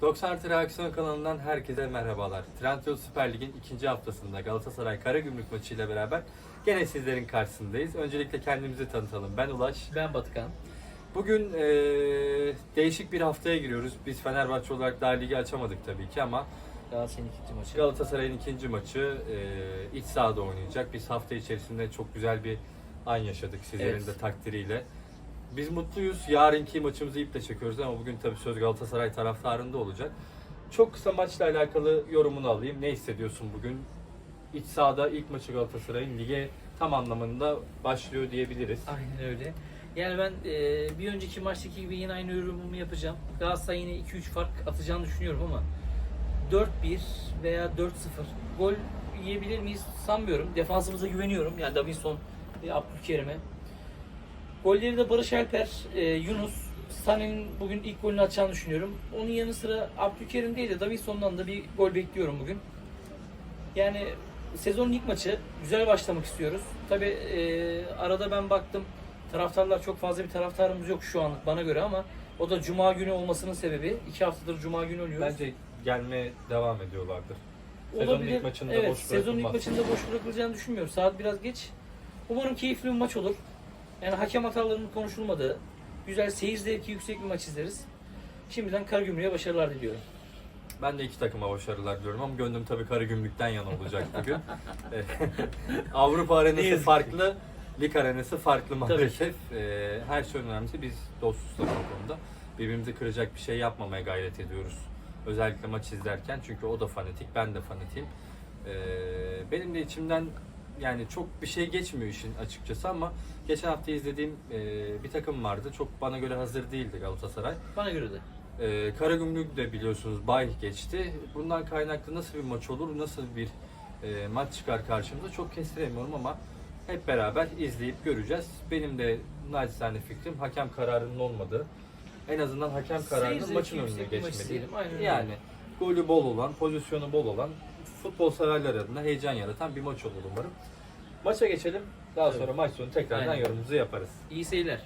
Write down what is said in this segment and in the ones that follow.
90 artı Reaksiyon kanalından herkese merhabalar. Trendyol Süper Lig'in ikinci haftasında Galatasaray Karagümrük maçıyla beraber gene sizlerin karşısındayız. Öncelikle kendimizi tanıtalım. Ben Ulaş. Ben Batıkan. Bugün eee, değişik bir haftaya giriyoruz. Biz Fenerbahçe olarak daha ligi açamadık tabii ki ama Galatasaray'ın ikinci maçı. Galatasaray'ın ikinci maçı eee, iç sahada oynayacak. Biz hafta içerisinde çok güzel bir an yaşadık sizlerin Evet. de takdiriyle. Biz mutluyuz. Yarınki maçımızı iple çekiyoruz ama bugün tabii söz Galatasaray taraftarında olacak. Çok kısa maçla alakalı yorumunu alayım. Ne hissediyorsun bugün? İç sahada ilk maçı Galatasaray'ın lige tam anlamında başlıyor diyebiliriz. Aynen öyle. Yani ben e, bir önceki maçtaki gibi yine aynı yorumumu yapacağım. Galatasaray yine 2-3 fark atacağını düşünüyorum ama 4-1 veya 4-0 gol yiyebilir miyiz sanmıyorum. Defansımıza güveniyorum. Yani Davinson ve Abdülkerim'e. Golleri de Barış Alper, e, Yunus, Sané'nin bugün ilk golünü atacağını düşünüyorum. Onun yanı sıra Abdülkerim değil de Davinson'dan da bir gol bekliyorum bugün. Yani sezonun ilk maçı güzel başlamak istiyoruz. Tabi arada ben baktım taraftarlar çok fazla bir taraftarımız yok şu anlık bana göre ama o da Cuma günü olmasının sebebi. iki haftadır Cuma günü oynuyoruz. Bence gelmeye devam ediyorlardır. Sezonun ilk maçında evet, boş sezonun ilk bırakılmaz. maçında boş bırakılacağını düşünmüyorum. Saat biraz geç. Umarım keyifli bir maç olur. Yani hakem hatalarının konuşulmadığı, güzel seyir zevki yüksek bir maç izleriz. Şimdiden Karagümrük'e başarılar diliyorum. Ben de iki takıma başarılar diliyorum ama gönlüm tabii Karagümrük'ten yana olacak bugün. Eh, Avrupa arenası farklı, lig arenası farklı maalesef. Eh, Her şey önemlisi biz dostuz tabii bu konuda. Birbirimizi kıracak bir şey yapmamaya gayret ediyoruz. Özellikle maç izlerken çünkü o da fanatik, ben de fanatiyim. Eh, Benim de içimden yani çok bir şey geçmiyor işin açıkçası ama geçen hafta izlediğim eh, bir takım vardı. Çok bana göre hazır değildi Galatasaray. Bana göre de. Ee, Karagümrük de biliyorsunuz bay geçti. Bundan kaynaklı nasıl bir maç olur, nasıl bir e, maç çıkar karşımıza çok kestiremiyorum ama hep beraber izleyip göreceğiz. Benim de naçizane fikrim hakem kararının olmadığı. En azından hakem kararının zevki maçın önüne yüksek bir maç geçmediği. izleyelim, aynen öyle. Yani golü bol olan, pozisyonu bol olan, futbol severler adına heyecan yaratan bir maç olur umarım. Maça geçelim. Daha Evet. sonra maç sonu tekrardan Aynen. yorumumuzu yaparız. İyi seyirler.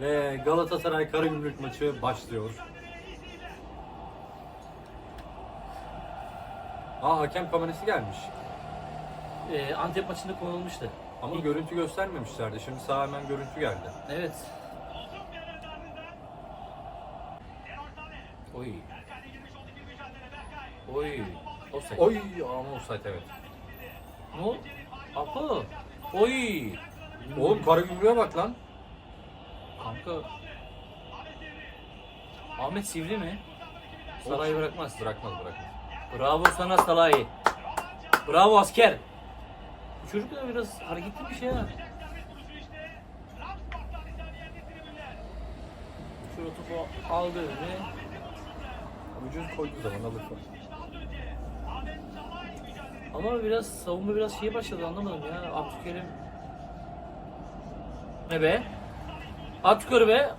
Ve Galatasaray Karagümrük maçı başlıyor. Aa hakem kamerası gelmiş. Ee, Antep maçında konulmuştu. Ama İlk- görüntü göstermemişlerdi. Şimdi sağ hemen görüntü geldi. Evet. Oy. Oy. Offside. Oy ama offside evet. Ne oldu? Apo. Oy. Oğlum Karagümrük'e bak lan. Kanka. Ahmet Sivri mi? Sarayı bırakmaz. Bırakmaz bırakmaz. Bravo sana Salah'ı. Bravo asker. Bu çocuk da biraz hareketli bir şey ha. Şurada topu aldı öyle. Vücut koyduğu zaman alır. Ama biraz savunma biraz şey başladı anlamadım ya. Abdülkerim ne be? Abdülkerim be.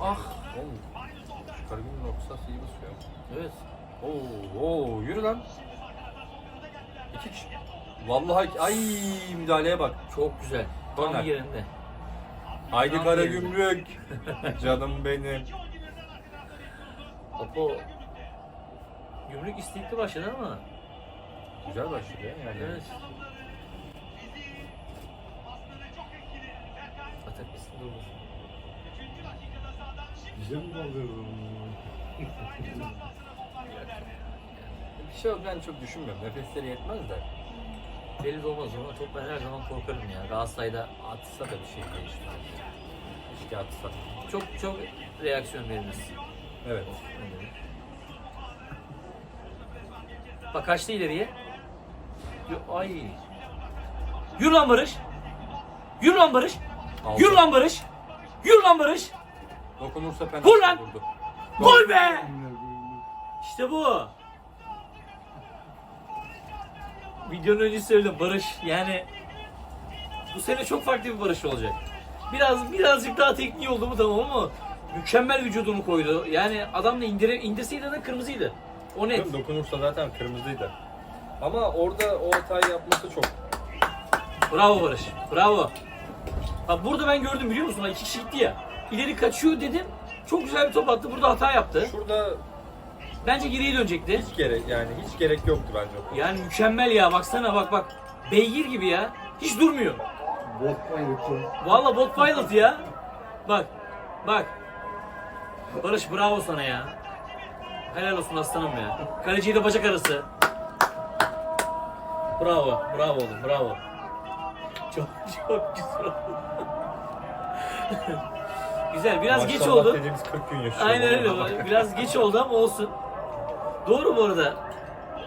Ah. Oğlum Karagümrük noktası iyi basıyor. Evet. Oo, oo yürü lan. İki kişi. Vallahi ay müdahaleye bak. Çok güzel. Tam Korner. yerinde. Haydi Tam Karagümrük. Canım benim. Apo Gümrük istekli başladı ama. Güzel başladı ya yani. Evet. Atak bitsin durdur. Bize mi kaldırdın? Bir şey yok ben çok düşünmüyorum. Nefesleri yetmez de. Belli de olmaz ama top ben her zaman korkarım ya. Galatasaray'da atsa da bir şey değişmez. Keşke atsa. Çok çok reaksiyon veririz. Evet. Bak kaçtı ileriye. Ay. Yürü lan Barış. Yürü lan Barış. Aldı. Yürü lan Barış. Yürü lan Barış. Dokunursa penaltı Vur lan! vurdu. Gol be. İşte bu. Videonun önce söyledim Barış yani bu sene çok farklı bir Barış olacak. Biraz birazcık daha tekniği oldu mu tamam ama mükemmel vücudunu koydu. Yani adam da indire, indirseydi de kırmızıydı. O net. Dokunursa zaten kırmızıydı. Ama orada o hatayı yapması çok. Bravo Barış. Bravo. Bak burada ben gördüm biliyor musun? Bak iki kişi gitti ya. İleri kaçıyor dedim. Çok güzel bir top attı. Burada hata yaptı. Şurada Bence geriye dönecekti. Hiç gerek yani hiç gerek yoktu bence o. Yani mükemmel ya baksana bak bak. Beygir gibi ya. Hiç durmuyor. Bot bayılıtı. Vallahi bot pilot ya. Bak. Bak. Barış bravo sana ya. Helal olsun aslanım ya. Kaleciyle bacak arası. Bravo. Bravo oğlum. Bravo. Çok çok güzel oldu. güzel. Biraz geç Maşallah oldu. dediğimiz 40 gün yaşıyor. Aynen öyle. Biraz geç oldu ama olsun. Doğru bu arada.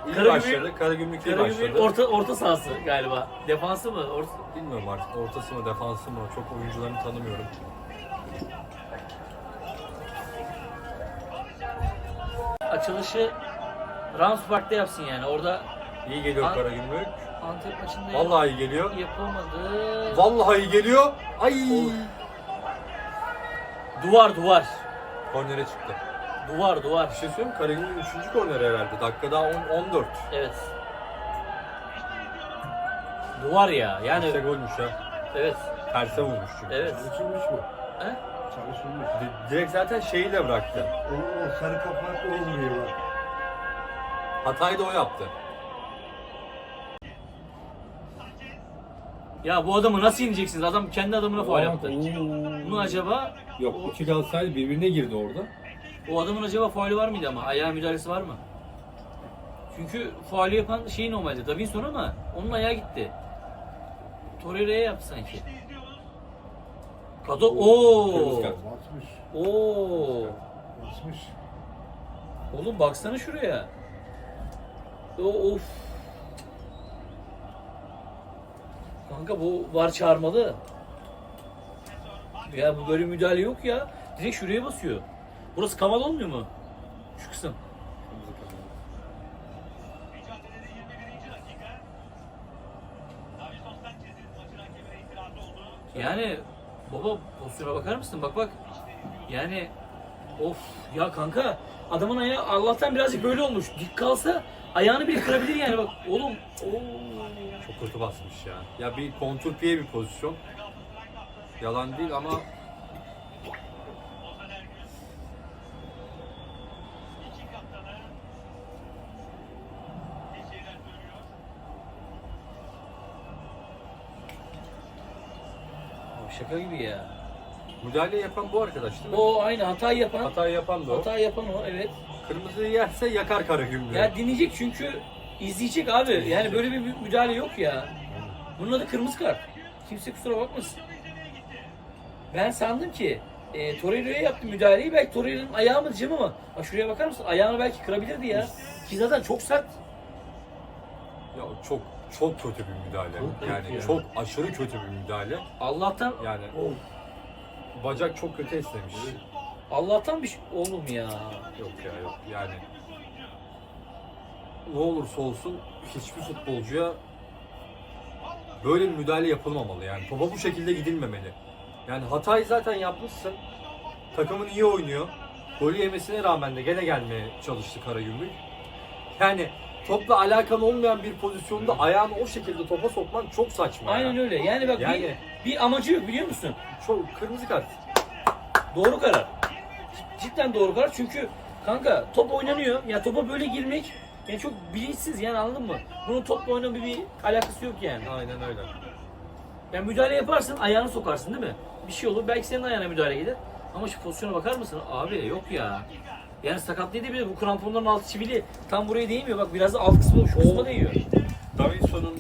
İyi Karagümrük- başladı. Karagümrük iyi başladı. orta orta sahası galiba. Defansı mı? Orta... Bilmiyorum artık ortası mı defansı mı çok oyuncularını tanımıyorum. Açılışı Rams Park'ta yapsın yani. Orada İyi geliyor An- Karagümrük. Antep maçında Vallahi iyi geliyor. yapamadı. Vallahi iyi geliyor. Ay. Duvar duvar. Kornere çıktı. Duvar duvar. Bir şey söyleyeyim mi? Karagümrük 3. kornere herhalde. Dakika daha 10, 14. Evet. Duvar ya. Yani İşte golmüş ya. evet. Terse vurmuş çünkü. Evet. Çalışılmış mı? He? Çalışılmış. Di- Direkt zaten şeyiyle bıraktı. O, o sarı kapak olmuyor. Hatayı da o yaptı. Ya bu adamı nasıl ineceksiniz? Adam kendi adamına faul yaptı. Bunu acaba Yok iki Galatasaray birbirine girdi orada. o adamın acaba faulü var mıydı ama? Ayağı müdahalesi var mı? Çünkü faulü yapan şey normalde Davinson ama onun ayağı gitti. Torreira'ya yaptı sanki. Kado Kırmızı ooo. kart. Basmış. Oo. Basmış. Oğlum baksana şuraya. O of. Kanka bu var çağırmalı. Ya bu böyle müdahale yok ya. Direkt şuraya basıyor. Burası kamal olmuyor mu? Şu kısım. Yani baba pozisyona bakar mısın? Bak bak. Yani of ya kanka adamın ayağı Allah'tan birazcık böyle olmuş. Dik kalsa ayağını bile kırabilir yani bak. Oğlum. Oo. Çok kötü basmış ya. Ya bir kontrpiye bir pozisyon. Yalan değil ama Abi şaka gibi ya. müdahale yapan bu arkadaş değil mi? O aynı hatayı yapan. Hata yapan da o. Hata yapan o evet. Kırmızı yerse yakar Karagümrük'ü. Ya dinleyecek çünkü izleyecek abi. Yani böyle bir müdahale yok ya. Bunun adı kırmızı kart. Kimse kusura bakmasın. Ben sandım ki e, Torreira'ya yaptı müdahaleyi. Belki Torreira'nın ayağı mı diyeceğim ama bak şuraya bakar mısın? Ayağını belki kırabilirdi ya. Ki zaten çok sert. Ya çok çok kötü bir müdahale. Çok kötü yani ya. çok aşırı kötü bir müdahale. Allah'tan Yani bacak çok kötü esnemiş. Allah'tan bir şey oğlum ya. Yok ya yok yani. Ne olursa olsun hiçbir futbolcuya böyle bir müdahale yapılmamalı yani. Topa bu şekilde gidilmemeli. Yani hatayı zaten yapmışsın. Takımın iyi oynuyor. Golü yemesine rağmen de gene gelmeye çalıştı Karagümrük. Yani topla alakan olmayan bir pozisyonda ayağını o şekilde topa sokman çok saçma. Aynen ya. öyle. Yani bak Yani- bir, bir amacı yok biliyor musun? Çok kırmızı kart. Doğru karar. Cidden doğru karar çünkü kanka top oynanıyor. Ya topa böyle girmek yani çok bilinçsiz yani anladın mı? Bunun topla oynama bir, bir alakası yok yani. Aynen öyle. Yani müdahale yaparsın ayağını sokarsın değil mi? Bir şey olur belki senin ayağına müdahale gelir. Ama şu pozisyona bakar mısın? Abi yok ya. Yani sakatlıydı bile bu kramponların altı çivili tam buraya değmiyor. Bak biraz da alt kısmı şu kısma değiyor. Davinson'un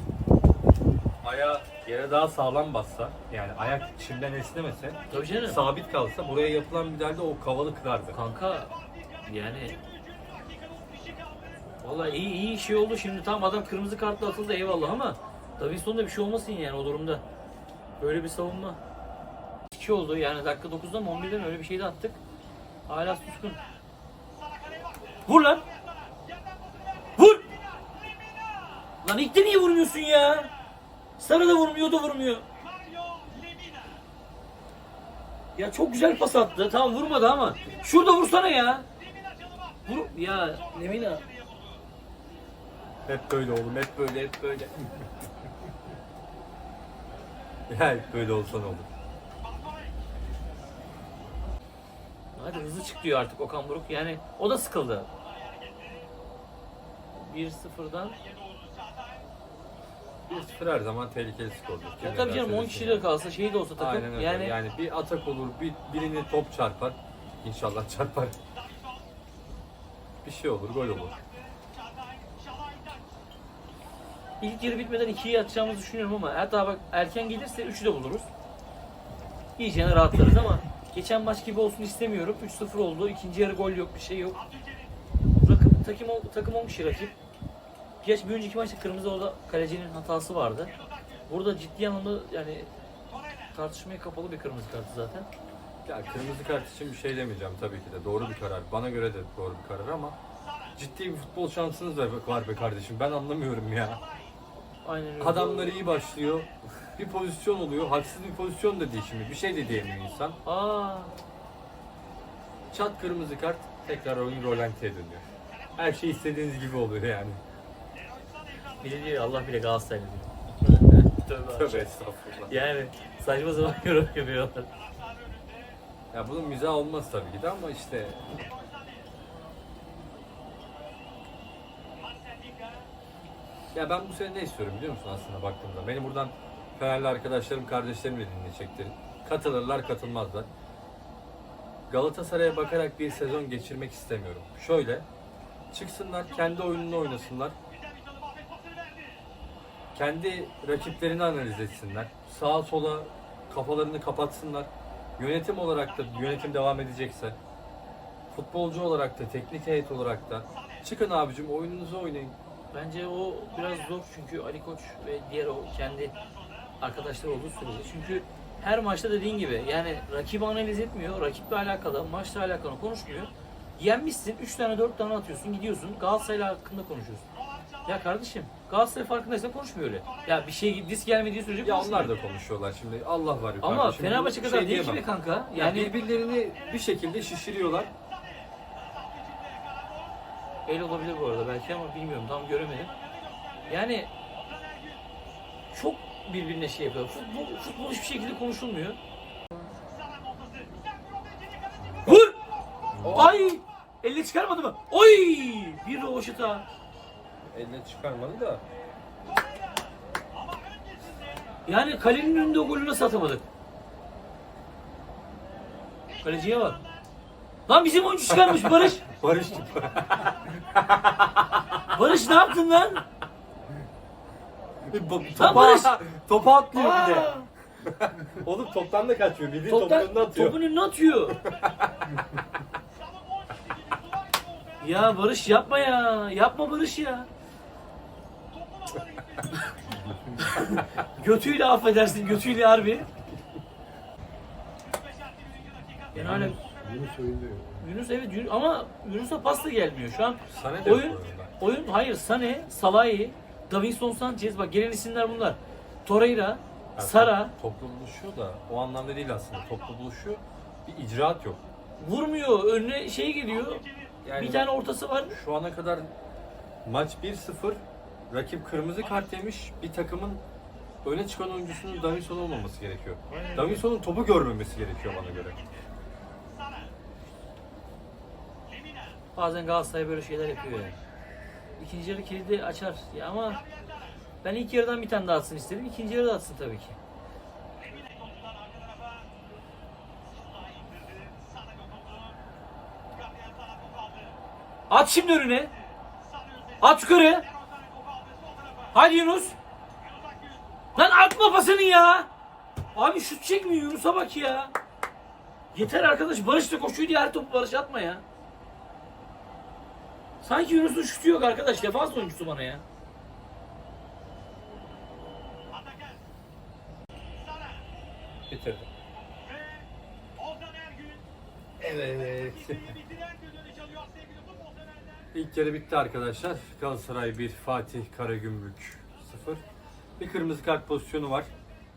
ayağı yere daha sağlam bassa, yani ayak çimden esnemese, Tabii canım. sabit kalsa buraya yapılan müdahalede o kavalı kırardı. Kanka yani Vallahi iyi iyi şey oldu şimdi tam adam kırmızı kartla atıldı eyvallah ama Davinson'da bir şey olmasın yani o durumda. Böyle bir savunma. 2 oldu yani dakika 9'da mı 11'de mi öyle bir şey de attık. Hala suskun. Vur lan! Vur! Lan ilk de niye vurmuyorsun ya? Sarı da vurmuyor o da vurmuyor. Ya çok güzel pas attı. Tamam vurmadı ama. Şurada vursana ya. Vur ya Lemina. Hep böyle oğlum, hep böyle, hep böyle. ya hep böyle olsan olur. Hadi hızlı çık diyor artık Okan Buruk. Yani o da sıkıldı. 1-0'dan. 1-0 her zaman tehlikeli skordur. Kim Ya tabii canım derse 10 desin kişiyle yani. kalsa şey de olsa takım Aynen öyle. yani, Yani... bir atak olur, bir, birini top çarpar. İnşallah çarpar. Bir şey olur, gol olur. ilk yarı bitmeden 2'yi atacağımızı düşünüyorum ama hatta bak erken gelirse 3'ü de buluruz. İyicene rahatlarız ama geçen maç gibi olsun istemiyorum. 3-0 oldu. İkinci yarı gol yok, bir şey yok. Rakip, takım, takım olmuş ya rakip. Geç bir önceki maçta kırmızı orada kalecinin hatası vardı. Burada ciddi anlamda yani tartışmaya kapalı bir kırmızı kartı zaten. Ya kırmızı kart için bir şey demeyeceğim tabii ki de. Doğru bir karar. Bana göre de doğru bir karar ama ciddi bir futbol şansınız da var be kardeşim. Ben anlamıyorum ya. Aynen öyle. Adamlar iyi başlıyor. Bir pozisyon oluyor. Haksız bir pozisyon da değil şimdi. Bir şey de diyemiyor insan. Aa, Çat kırmızı kart. Tekrar oyun rolantiye dönüyor. Her şey istediğiniz gibi oluyor yani. Bir de diyor Allah bile Galatasaraylı diyor. Tövbe. Tövbe estağfurullah. Yani saçma sapan yorum yapıyorlar. Ya bunun mizah olmaz tabii ki de ama işte Ya ben bu sene ne istiyorum biliyor musun aslında baktığımda? Benim buradan Fenerli arkadaşlarım, kardeşlerim de dinleyecektir. Katılırlar, katılmazlar. Galatasaray'a bakarak bir sezon geçirmek istemiyorum. Şöyle, çıksınlar, kendi oyununu oynasınlar. Kendi rakiplerini analiz etsinler. Sağa sola kafalarını kapatsınlar. Yönetim olarak da yönetim devam edecekse, futbolcu olarak da, teknik heyet olarak da çıkın abicim oyununuzu oynayın. Bence o biraz zor çünkü Ali Koç ve diğer o kendi arkadaşları olduğu sürece. Çünkü her maçta dediğin gibi yani rakibi analiz etmiyor, rakiple alakalı, maçla alakalı konuşmuyor. Yenmişsin, 3 tane 4 tane atıyorsun, gidiyorsun Galatasaray hakkında konuşuyorsun. Ya kardeşim Galatasaray farkındaysan konuşmuyor öyle. Ya bir şey disk gelmediği sürece Ya konuşmuyor. onlar da konuşuyorlar şimdi. Allah var yukarıda. Ama Şimdi Fenerbahçe bir kadar şey değil ki diyemem. be kanka. Yani Yani birbirlerini bir şekilde şişiriyorlar. el olabilir bu arada belki ama bilmiyorum tam göremedim. Yani çok birbirine şey yapıyor. Futbol, futbol hiçbir şekilde konuşulmuyor. Vur! Ay! Elle çıkarmadı mı? Oy! Bir rovaşata. Elle çıkarmadı da. Yani kalenin önünde o golü nasıl atamadık? Kaleciye bak. Lan bizim oyuncu çıkarmış Barış. Barış. Barış ne yaptın lan? topa, Barış! topa atlıyor bir de. Aa! Oğlum toptan da kaçmıyor. Bildiğin Toptan, topun önüne atıyor. topun önüne atıyor. ya Barış yapma ya. Yapma Barış ya. götüyle affedersin. Götüyle harbi. Yani hala Bunu söylüyor. Yunus evet Yunus, ama Yunus'a pas da gelmiyor. Şu an Sana de oyun bu oyun hayır Sane, Salahi, Davinson Sanchez bak gelen isimler bunlar. Torreira, Yani Sara top- Toplu buluşuyor da o anlamda değil aslında. Toplu buluşuyor. Bir icraat yok. vurmuyor. Önüne şey geliyor. Yani bir tane ortası var. Şu ana kadar maç 1-0. Rakip kırmızı kart yemiş. Bir takımın öne çıkan oyuncusunun Davinson olmaması gerekiyor. Davinson'un topu görmemesi gerekiyor bana göre. Bazen Galatasaray böyle şeyler yapıyor yani. İkinci yarı kilidi açar. Ya ama ben ilk yarıdan bir tane daha atsın istedim. İkinci yarıda atsın tabii ki. At şimdi önüne. At yukarı. Hadi Yunus. Lan atma pasını ya. Abi şut çekmiyor Yunus'a bak ya. Yeter arkadaş Barış da koşuyor diye her topu Barış atma ya. Sanki Yunus'un şutu yok arkadaş. Defans oyuncusu bana ya. Bitirdi. Evet. İlk yarı bitti arkadaşlar. Galatasaray 1, Fatih Karagümrük 0. Bir kırmızı kart pozisyonu var.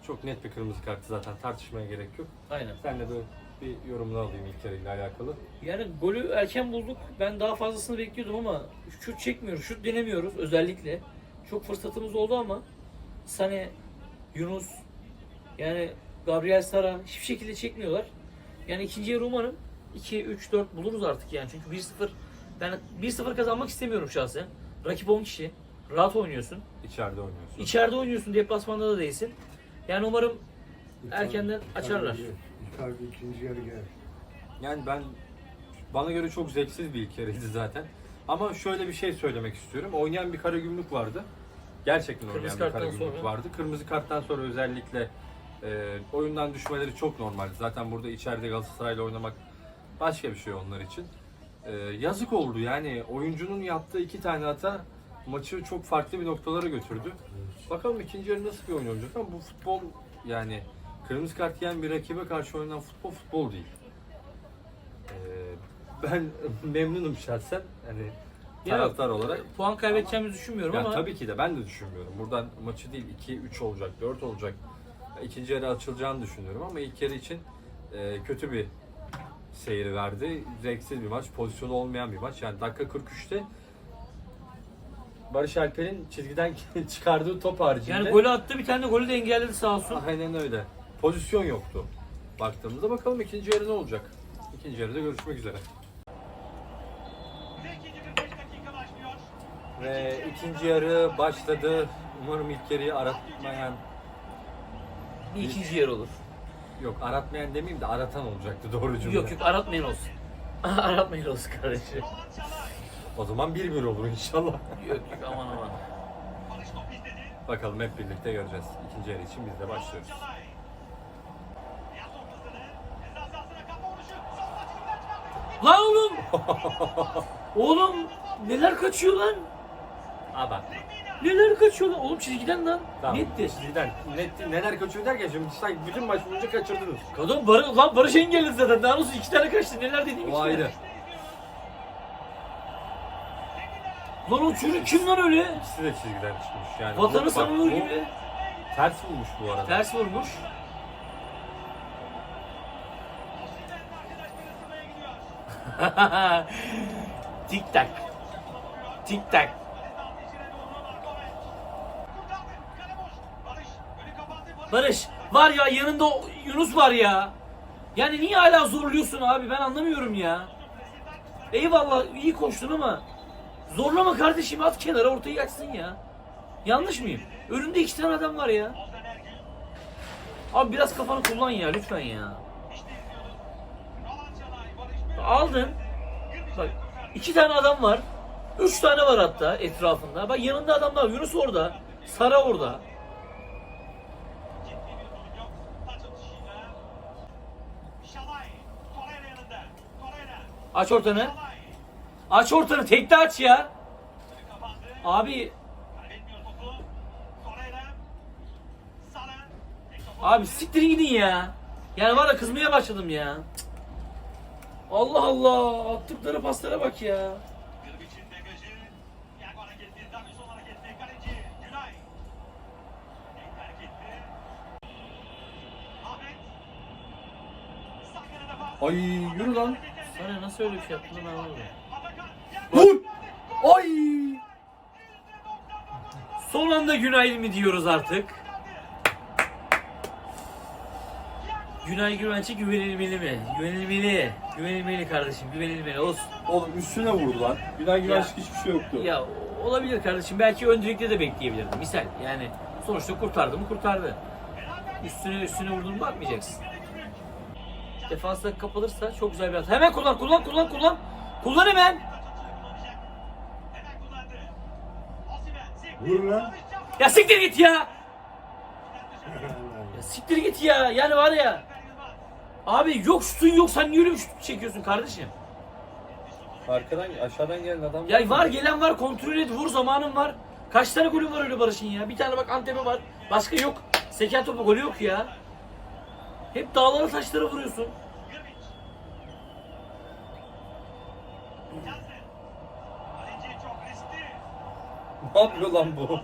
Çok net bir kırmızı kartı zaten tartışmaya gerek yok. Aynen. Sen de böyle bir yorumunu alayım ilk yarıyla alakalı. Yani golü erken bulduk. Ben daha fazlasını bekliyordum ama şut çekmiyoruz. Şut denemiyoruz özellikle. Çok fırsatımız oldu ama Sane, Yunus, yani Gabriel Sara hiçbir şekilde çekmiyorlar. Yani ikinci yarı umarım 2, 3, 4 buluruz artık yani. Çünkü 1-0 ben 1-0 kazanmak istemiyorum şahsen. Rakip 10 kişi. Rahat oynuyorsun. İçeride oynuyorsun. İçeride oynuyorsun. Deplasmanda da değilsin. Yani umarım erkenden açarlar. Icardi ikinci yarı gel. Yani ben bana göre çok zevksiz bir ilk yarıydı zaten. Ama şöyle bir şey söylemek istiyorum. Oynayan bir Karagümrük vardı. Gerçekten Kırmızı oynayan bir karttan Karagümrük sonra. vardı. Kırmızı karttan sonra özellikle e, oyundan düşmeleri çok normal. Zaten burada içeride Galatasaray'la oynamak başka bir şey onlar için. E, yazık oldu yani oyuncunun yaptığı iki tane hata maçı çok farklı bir noktalara götürdü. Bakalım ikinci yarı nasıl bir oyun oynayacak ama bu futbol yani kırmızı kart yiyen bir rakibe karşı oynanan futbol futbol değil. Ee, ben memnunum şahsen hani Ya, taraftar olarak. Puan kaybedeceğimizi düşünmüyorum Ya ama tabii ki de ben de düşünmüyorum. Buradan maçı değil 2-3 olacak, 4 olacak. İkinci yarı açılacağını düşünüyorum ama ilk yarı için e, kötü bir seyri verdi. Zevksiz bir maç, pozisyonu olmayan bir maç. Yani dakika 43'te Barış Alper'in çizgiden çıkardığı top haricinde yani golü attı bir tane de golü de engelledi sağ olsun. Aynen öyle. Pozisyon yoktu. Baktığımızda bakalım ikinci yarı ne olacak? İkinci yarıda görüşmek üzere. Ve ikinci yarı başladı. Umarım ilk yarıyı aratmayan, Bir ikinci yer olur. Yok aratmayan demeyeyim de aratan olacaktı doğru cümle. Yok yok aratmayın olsun. aratmayın olsun kardeşim. O zaman 1-1 olur inşallah. Yok yok aman aman. Bakalım hep birlikte göreceğiz. İkinci yarı için biz de başlıyoruz. Lan oğlum! oğlum neler kaçıyor lan? Bak. Neler kaçıyor lan? Oğlum çizgiden lan. Tamam. Netti. Sizden net, neler kaçıyor derken şimdi sanki bütün maç boyunca kaçırdınız. Kadın Bar lan Barış engelledi zaten. Daha nasıl iki tane kaçtı. Neler dediğim O ayrı. Lan o çocuk kim lan öyle? İkisi de çizgiden çıkmış yani. Vatanı Bak, savunur bu gibi. Ters vurmuş bu arada. Ters vurmuş. Tik tak. Tik tak. Barış var ya yanında Yunus var ya. Yani niye hala zorluyorsun abi ben anlamıyorum ya. Eyvallah iyi koştun ama zorlama kardeşim at kenara ortayı açsın ya. Yanlış mıyım? Önünde iki tane adam var ya. Abi biraz kafanı kullan ya lütfen ya. Aldın. Bak iki tane adam var. Üç tane var hatta etrafında. Bak yanında adamlar. Yunus orada. Sara orada. Aç ortanı. Aç ortanı. Tekte aç ya. Abi Abi siktirin gidin ya. Yani var ya kızmaya başladım ya. Allah Allah. Attıkları paslara bak ya. Ay yürü lan. Sana nasıl öyle bir şey yaptın lan anlamadım. Vur. Ay. Son anda günaydın mı diyoruz artık? Günay Güvenç'e güvenilmeli mi? Güvenilmeli. Güvenilmeli kardeşim. Güvenilmeli olsun. Oğlum üstüne vurdu lan. Günay Güvençlik hiçbir şey yoktu. Ya olabilir kardeşim. Belki ön direkte de bekleyebilirdim. Misal yani sonuçta kurtardı mı kurtardı. Üstüne üstüne vurduğunu bakmayacaksın. Defansta kapalırsa çok güzel bir hata. Hemen kullan kullan kullan kullan. Kullan hemen. Vur lan. Ya siktir git ya. Ya siktir git ya. Yani var ya. Abi yok şutun yok. Sen niye öyle bir şut çekiyorsun kardeşim? Arkadan aşağıdan gelen adam. Ya var gelen var kontrol et vur zamanın var. Kaç tane golü var öyle Barış'ın ya? Bir tane bak Antep'e var. Başka yok. Seken topu golü yok ya. Hep dağlara taşlara vuruyorsun. Ne yapıyor lan bu?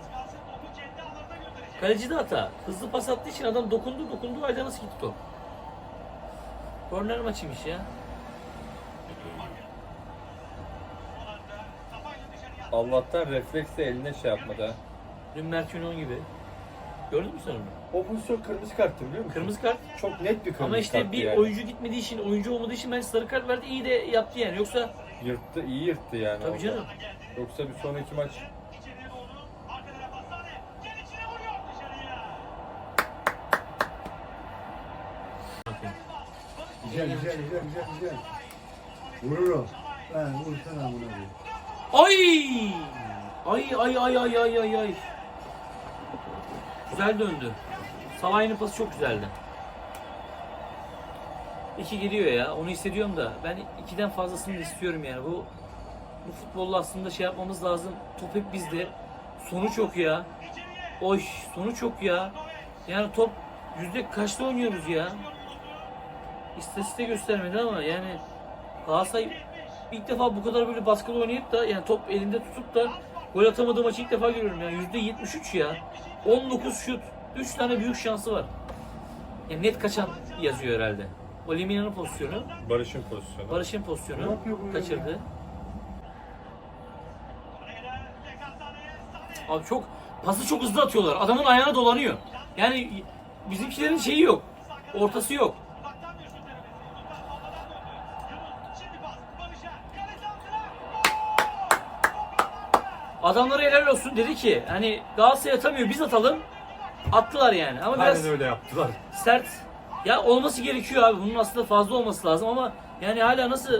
Kaleci de hata. Hızlı pas attığı için adam dokundu dokundu ayda nasıl gitti top? Korner maçıymış ya. Allah'tan refleksle eline şey yapmadı ha. Dün Mert Yunan gibi. Gördün mü sen onu? O pozisyon kırmızı karttı biliyor musun? Kırmızı kart. Çok net bir kırmızı Ama işte karttı bir yani. oyuncu gitmediği için, oyuncu olmadığı için ben sarı kart verdi. iyi de yaptı yani. Yoksa Yırttı, iyi yırttı yani. Tabii orada. canım. Yoksa bir sonraki maç İçeriye doğru. Arka tarafa Sane. Gel içine vuruyor dışarıya. Güzel güzel güzel güzel güzel. Vurur o. Ben vursana buna bir. Ay! Ay ay ay ay ay ay ay. Güzel döndü. Salah'ın pası çok güzeldi. İki geliyor ya. Onu hissediyorum da. Ben ikiden fazlasını istiyorum yani. Bu bu futbolla aslında şey yapmamız lazım. Top hep bizde. Sonu çok ya. Oy sonu çok ya. Yani top yüzde kaçta oynuyoruz ya? İstatistik göstermedi ama yani Galatasaray ilk defa bu kadar böyle baskılı oynayıp da yani top elinde tutup da gol atamadığı maçı ilk defa görüyorum yani yüzde 73 ya. 19 şut. 3 tane büyük şansı var. Yani net kaçan yazıyor herhalde. O Lemina'nın pozisyonu, Barış'ın pozisyonu. Barış'ın pozisyonu kaçırdı. Abi çok pası çok hızlı atıyorlar. Adamın ayağına dolanıyor. Yani bizimkilerin şeyi yok. Ortası yok. Adamlara helal olsun dedi ki hani Galatasaray atamıyor biz atalım. Attılar yani ama biraz Aynen öyle yaptılar. sert. Ya olması gerekiyor abi. Bunun aslında fazla olması lazım ama yani hala nasıl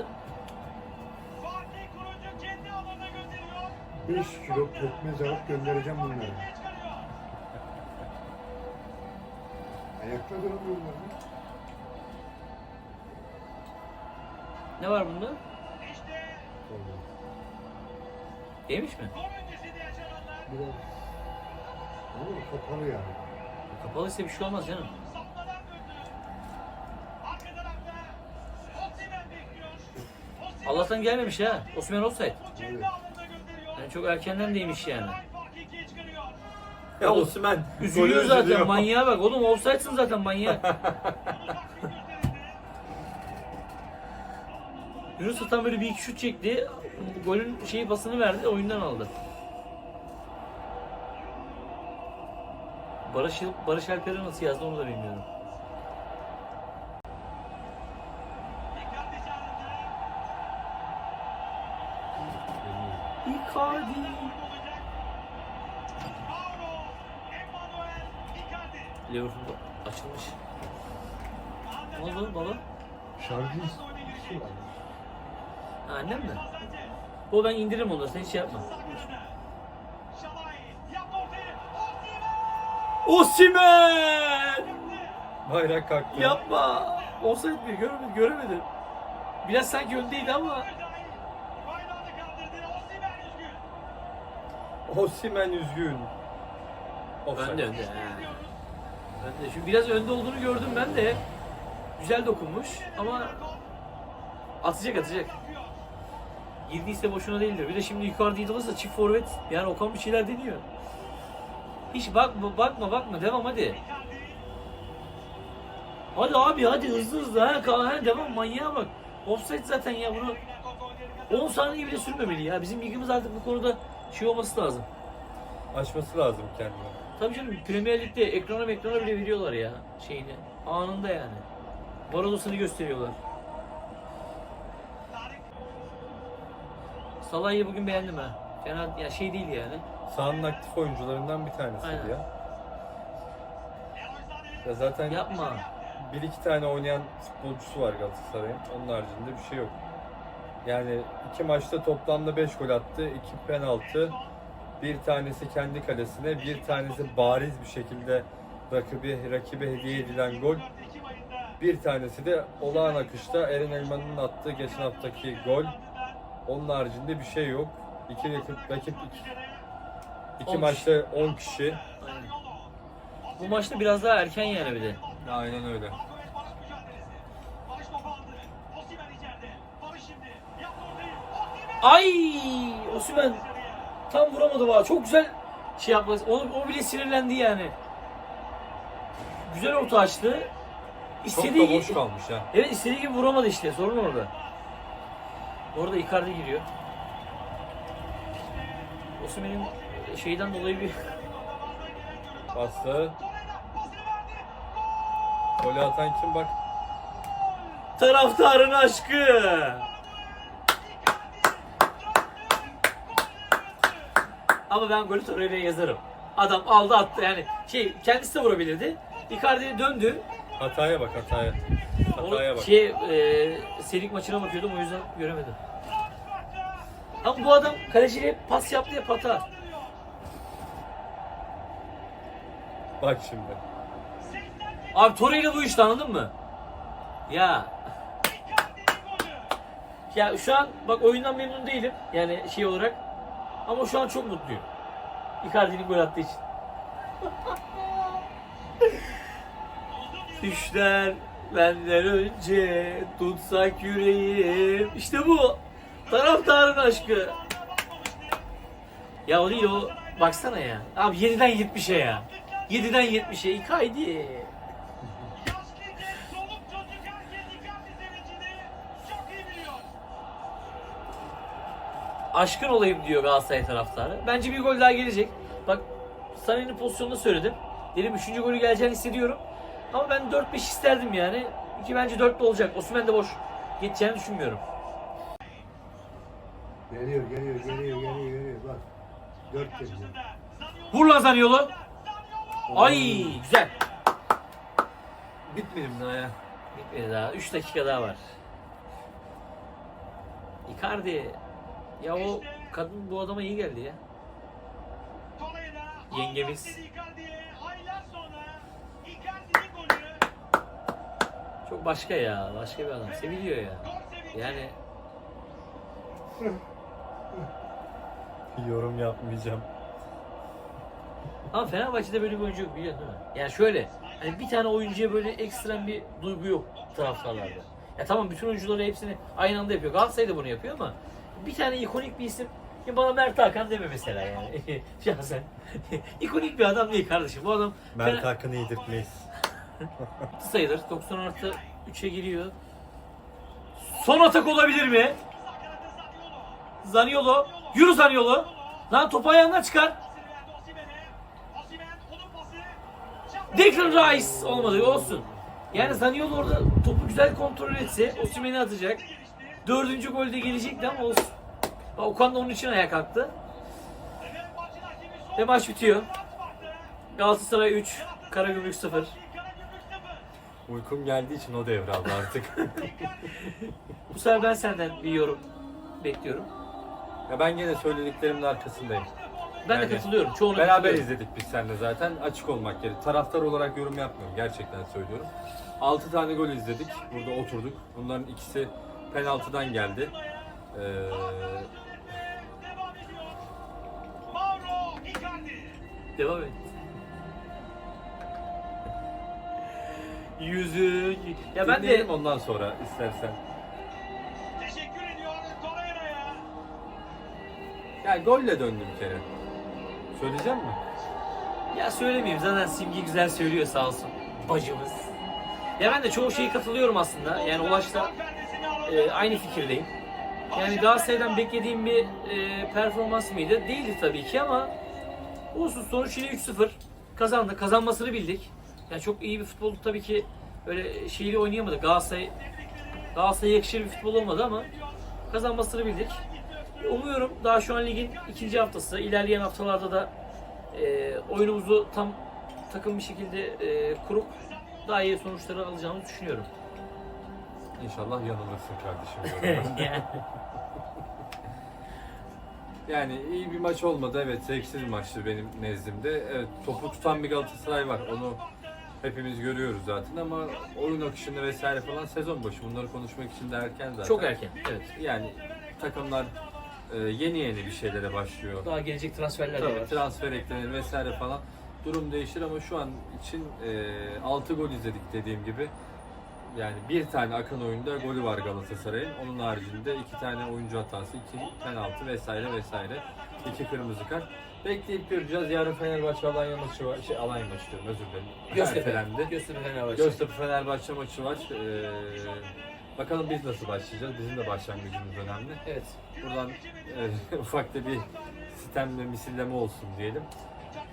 Fatih Kurucu kendi alanına gönderiyor. 5 kilo pekmez alıp göndereceğim bunları. Ayakta duramıyorlar. ne var bunda? İşte Değmiş mi? yaşananlar. Biraz. Ama kapalı yani. Kapalıysa bir şey olmaz canım. Allah'tan gelmemiş ha. Osman alanına gönderiyor. Yani çok erkenden değmiş yani. Ya Osman Üzülüyor zaten manyağa bak. Oğlum offside'sın zaten manyak. Yunus Atan böyle bir iki şut çekti. Golün şeyi pasını verdi. Oyundan aldı. Barış, Barış Alper'i nasıl yazdı onu da bilmiyorum. Icardi. Liverpool açılmış. Ne oldu baba? Şarjı annem mi? O ben indiririm onları sen hiç şey yapma. Osimen! Bayrak kalktı. Yapma! Offside mi? Göremedim, göremedim. Biraz sanki öndeydi ama Bayrağını kaldırdı. Osimhen üzgün. Osimen üzgün. Offside. önde önde. ha. Önde. Şu biraz önde olduğunu gördüm ben de. Güzel dokunmuş ama atacak atacak. Girdiyse boşuna değildir. Bir de şimdi yukarıda idolasa çift forvet. Yani Okan bir şeyler deniyor. Hiç bakma bakma bakma devam hadi. Hadi abi hadi hızlı hızlı ha, ha devam manyağa bak. Offside zaten ya bunu 10 saniye bile sürmemeli ya. Bizim ligimiz artık bu konuda şey olması lazım. Açması lazım kendini. Tabii canım Premier Lig'de ekrana ekrana bile veriyorlar ya şeyini. Anında yani. Var odasını gösteriyorlar. Salah'ı bugün beğendim ha. Fena ya şey değil yani. Sahanın aktif oyuncularından bir tanesi Aynen. ya. Ya zaten Yapma. bir iki tane oynayan futbolcusu var Galatasaray'ın. Onun haricinde bir şey yok. Yani iki maçta toplamda 5 gol attı. iki penaltı. Bir tanesi kendi kalesine, bir tanesi bariz bir şekilde rakibi, rakibe hediye edilen gol. Bir tanesi de olağan akışta Eren Elman'ın attığı geçen haftaki gol. Onun haricinde bir şey yok. İki rakip, rakip iki, iki On maçta 10 kişi. Aynen. Bu maçta biraz daha erken yani bir de. Aynen öyle. Ay Osman tam vuramadı bana. Çok güzel şey yaptı. O, o bile sinirlendi yani. Güzel orta açtı. Çok İstediği da boş gibi, kalmış ha. evet istediği gibi vuramadı işte. Sorun orada. Orada Icardi giriyor. Osimhen'in şeyden dolayı bir Bastı. Golü atan kim bak. Taraftarın aşkı. Ama ben golü Torreira'ya yazarım. Adam aldı attı yani şey kendisi de vurabilirdi. Icardi döndü. Hataya bak hataya. Hataya bak. Şey, e, Selik maçına bakıyordum o yüzden göremedim. Ama bu adam kaleciye pas yaptı ya pata. Bak şimdi. Abi Torreira bu işte anladın mı? Ya ya şu an bak oyundan memnun değilim yani şey olarak ama şu an çok mutluyum. Icardi'nin gol attığı için. Düşler benden önce tutsak yüreğim. İşte bu. Taraftarın aşkı. Ya Rio baksana ya. Abi 7'den 70'e ya. 7'den 70'e Icardi. Soluk çocuk herkes Icardi sevincini çok iyi biliyor. aşkın olayım diyor Galatasaray taraftarı. Bence bir gol daha gelecek. Bak Sané'nin pozisyonunu söyledim. Dedim 3. golü geleceğini hissediyorum. Ama ben 4-5 isterdim yani. Ki bence 4 de olacak. Osimhen de boş geçeceğini düşünmüyorum. Geliyor, geliyor, geliyor, geliyor, geliyor. Bak. Dört geliyor. Vur lan Zaniolo. Ay güzel. Bitmedi mi daha ya? Bitmedi daha. 3 dakika daha var. Icardi. Ya o kadın bu adama iyi geldi ya. Yengemiz. Çok başka ya. Başka bir adam. Seviliyor ya. Yani Yorum yapmayacağım. Ama Fenerbahçe'de böyle bir oyuncu yok biliyorsun değil mi? Yani şöyle, hani bir tane oyuncuya böyle ekstrem bir duygu yok taraftarlarda. Ya tamam bütün oyuncuları hepsini aynı anda yapıyor. Galatasaray da bunu yapıyor ama bir tane ikonik bir isim ya bana Mert Hakan deme mesela yani. Şahsen. ikonik bir adam değil kardeşim. Bu adam Mert Fener- Hakan'ı yedirtmeyiz. sayılır. 90 artı 3'e giriyor. Son atak olabilir mi? Zaniolo. Yürü Zaniolo. Lan topu ayağından çıkar. Declan Rice olmadı olsun. Yani Zaniolo orada topu güzel kontrol etse Osimhen'i atacak. Dördüncü golde gelecekti ama olsun. Okan da onun için ayağa kalktı. Ve maç bitiyor. Galatasaray 3, Karagümrük 0. Uykum geldiği için o devraldı artık. Bu sefer ben senden bir yorum bekliyorum. ya ben gene söylediklerimin arkasındayım. Ben Yani de katılıyorum. Çoğuna Beraber katılıyorum. izledik biz seninle zaten. Açık olmak gerek. Taraftar olarak yorum yapmıyorum. Gerçekten söylüyorum. 6 tane gol izledik. Burada oturduk. Bunların ikisi penaltıdan geldi. Ee, Mauro Icardi. Devam et. Yüzü... Ya ben de dinleyelim ondan sonra istersen. Teşekkür ediyor Torreira'ya. Yani golle döndü bir kere. Söyleyeceğim mi? Ya söylemeyeyim zaten Simge güzel söylüyor sağ olsun. Bacımız. Ya ben de çoğu şeyi katılıyorum aslında. Yani Ulaş'la e, aynı fikirdeyim. Yani Galatasaray'dan beklediğim bir e, performans mıydı? Değildi tabii ki ama olsun sonuç yine 3-0 kazandı. Kazanmasını bildik. Yani çok iyi bir futbol tabii ki öyle şeyli oynayamadı. Galatasaray Galatasaray'a yakışır bir futbol olmadı ama kazanmasını bildik. Umuyorum daha şu an ligin ikinci haftası. ilerleyen haftalarda da e, oyunumuzu tam takım bir şekilde e, kurup daha iyi sonuçları alacağımızı düşünüyorum. İnşallah yanılırsın kardeşim. yani. Yani iyi bir maç olmadı. Evet zevksiz bir maçtı benim nezdimde. Evet topu tutan bir Galatasaray var. Onu hepimiz görüyoruz zaten ama oyun akışını vesaire falan sezon başı. Bunları konuşmak için de erken zaten. Çok erken. Evet. Yani takımlar e, yeni yeni bir şeylere başlıyor. Daha gelecek transferler de Tabii var. transfer eklenir vesaire falan. Durum değişir ama şu an için e, 6 gol izledik dediğim gibi. Yani bir tane akan oyunda golü var Galatasaray'ın. Onun haricinde iki tane oyuncu hatası, iki penaltı vesaire vesaire. iki kırmızı kart. Bekleyip göreceğiz. Yarın Fenerbahçe Alanya maçı var. Şey Alanya maçı diyorum özür dilerim. Göztepe. Ertelendi. Göztepe Fenerbahçe. Göztepe Fenerbahçe maçı var. Ee, bakalım biz nasıl başlayacağız. Bizim de başlangıcımız önemli. Evet. Buradan e, ufak da bir sitemle misilleme olsun diyelim.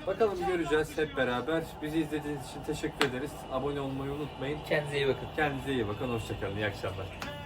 Bakalım göreceğiz hep beraber. Bizi izlediğiniz için teşekkür ederiz. Abone olmayı unutmayın. Kendinize iyi bakın. Kendinize iyi bakın. Hoşçakalın. İyi akşamlar.